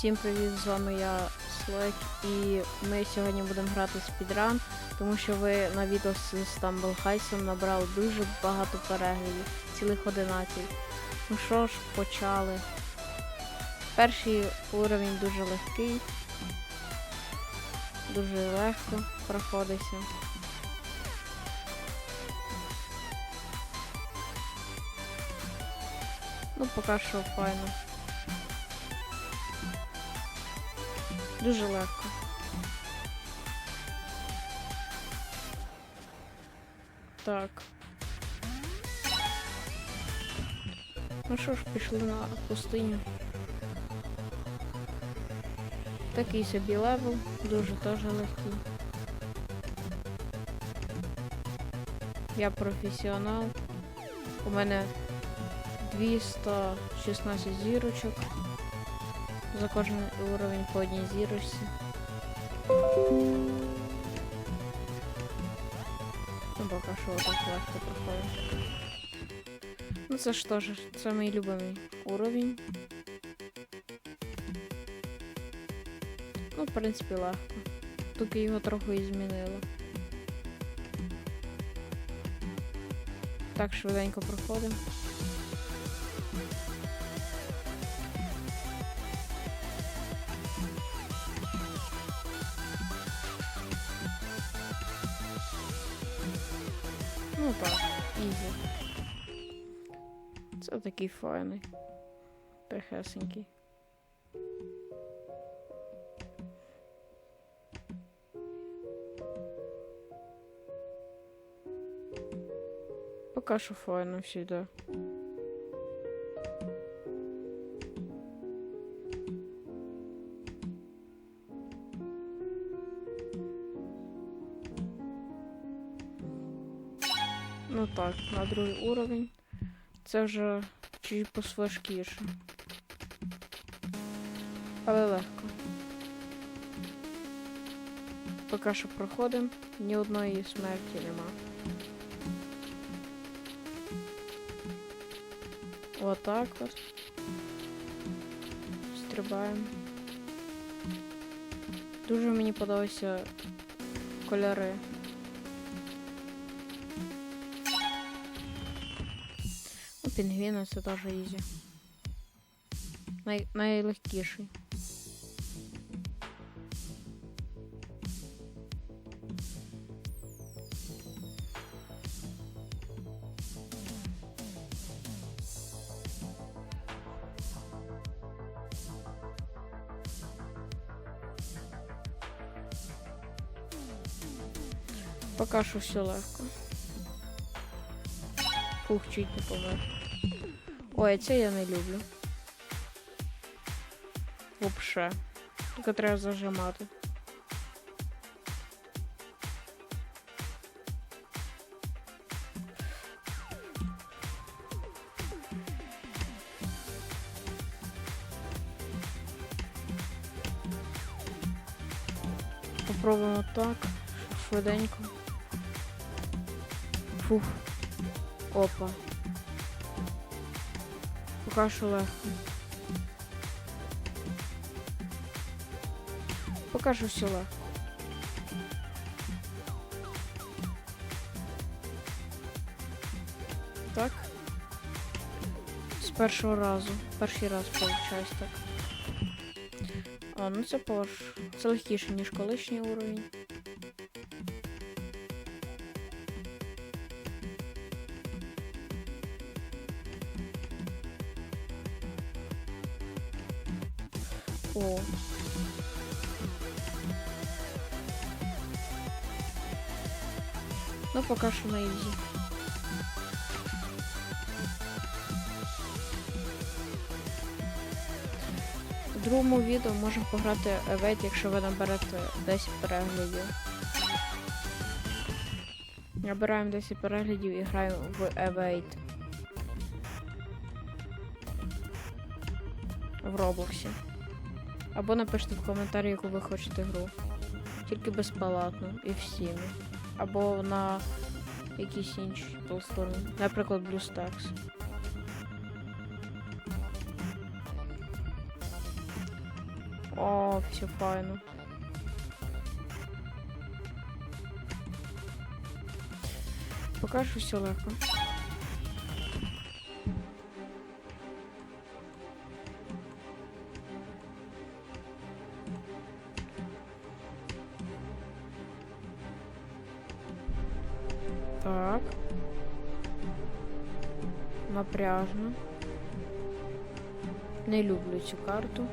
Всім привіт, з вами я Слек, і ми сьогодні будемо грати спідран, тому що ви на відео з Stumble Heist набрали дуже багато переглядів, цілих 11. Ну що ж, почали. Перший уровень дуже легкий, дуже легко проходиться. Ну, поки що файно. Дуже легко. Так. Ну що ж, пішли на пустиню. Такий собі левел, дуже теж легкий. Я професіонал. У мене 216 зірочок. За кожен уровень по одній зірочці. Ну, поки що отак легко проходить. Ну це ж теж, мій любимий уровень. Ну, в принципі, легко. Тільки його трохи і змінило. Так, швиденько проходимо. Ну так, ізі. Це такий файний. Прихесенький. Пока що файно всегда. Ну другий уровень. Це вже чуть посважкіше. Але легко. Поки що проходимо, ні одної смерті нема. Отак от. Стрибаємо. Дуже мені подобаються кольори. Ну, пінгвіни це теж ізі. Най найлегкіший. Поки що все легко. Фух, чуть не помер. Ой, а це я не люблю. Вообще. Тільки треба зажимати. Попробуємо так, швиденько. Фух. Опа. Що все легко. Так. З першого разу. Перший раз виходить так. А, ну це пож. Це легкіше, ніж колишній уровень. О. Ну, поки що на ізі. В другому відео можемо пограти Евейт, якщо ви наберете 10 переглядів. Набираємо 10 переглядів і граємо в Евейт. В Роблоксі. Або напишіть в коментарі, яку ви хочете гру. Тільки безплатно і всі. Або на якісь інші платформи. Наприклад, BlueStacks. О, все файно. Поки що все легко. Так. Напряжно. Не люблю цю карту.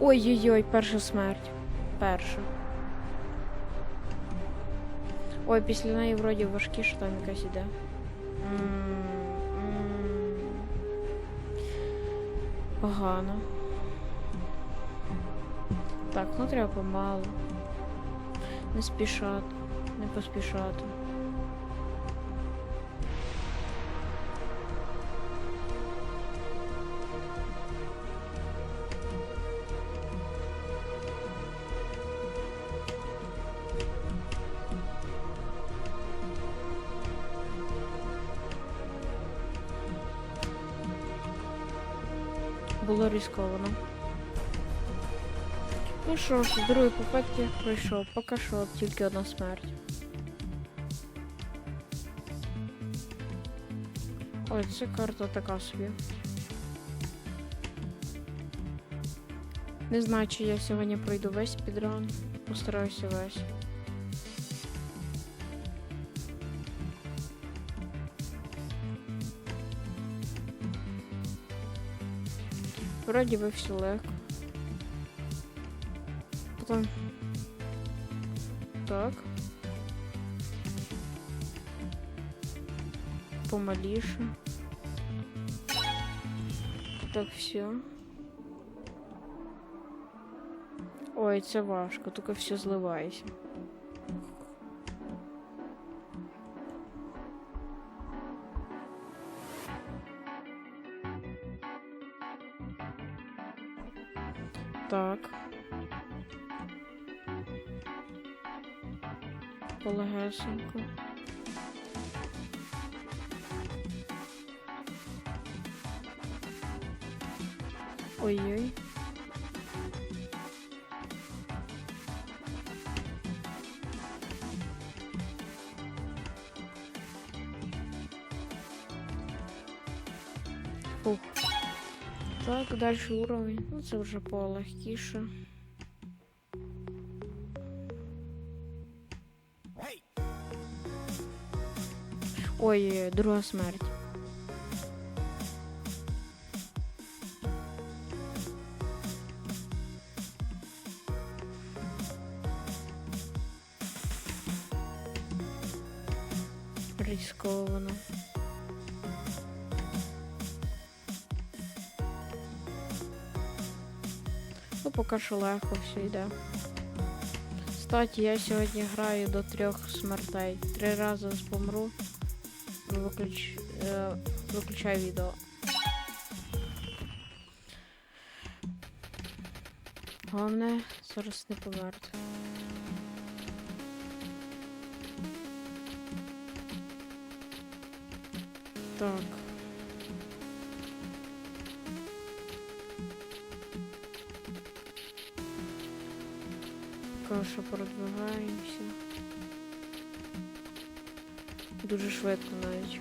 Ой-ой-ой, перша смерть. Перша. Ой, після неї вроді важкіше там якась іде. Погано. Так, ну треба помалу. Не спішати, не поспішати. Було ризиковано. Ну що ж, з другої попитки пройшов. Поки що тільки одна смерть. Ой, це карта така собі. Не знаю, чи я сьогодні пройду весь підран. Постараюся весь. Вроді би все легко. Потом. Так. Помаліше. Так, все. Ой, це важко, тільки все зливається. Так. Полегесенько. Ой-ой. Фух. Так, дальше уровень. Ну, це вже полегкіше. Ой, друга смерть. Рисковано. Поки що легко все йде. Кстати, я сьогодні граю до трьох смертей. Три рази помру. Виключ... е, Виключаю відео. Головне зараз не померти. Так. Поки що продвигаємося. Дуже швидко навіть.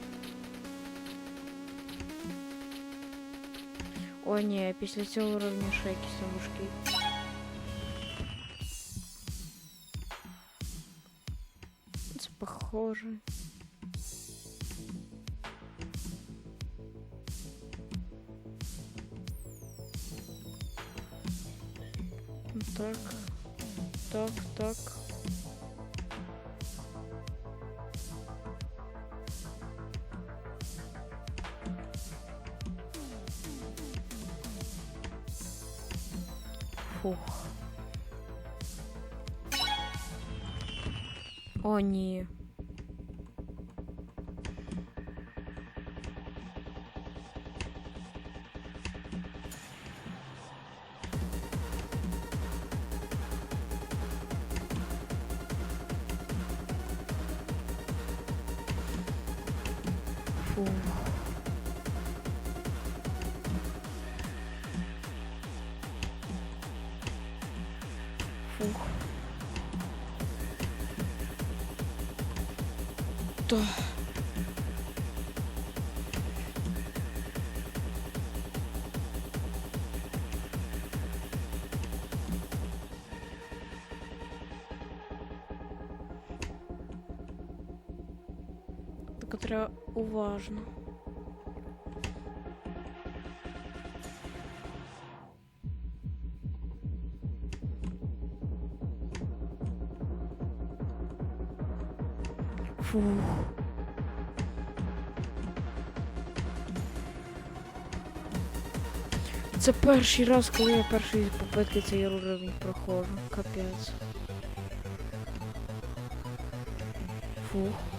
О, ні, після цього уровня ще якісь там важкі. Це похоже. Так. Так, так. Фух. О, ні. 오. Так треба уважно. Фух. Це перший раз, коли я першої попитки цей уровень проходжу. Капець. Фух.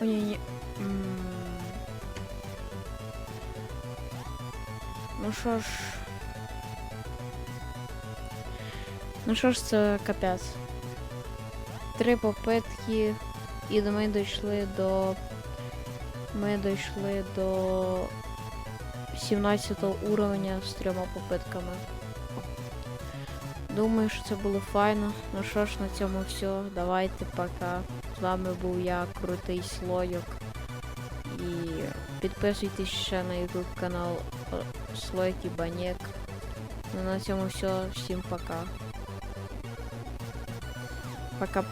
О, ні, ні. М. Ну що ж. Ну що ж, це капець. Три попитки, і ми дійшли до. Ми дійшли до 17 уровня з трьома попитками. Думаю, що це було файно. Ну що ж, на цьому все. Давайте пока. З вами був я, крутий слойок. І підписуйтесь ще на YouTube канал е, Слойк і Банєк. Ну на цьому все. Всім пока. Пока.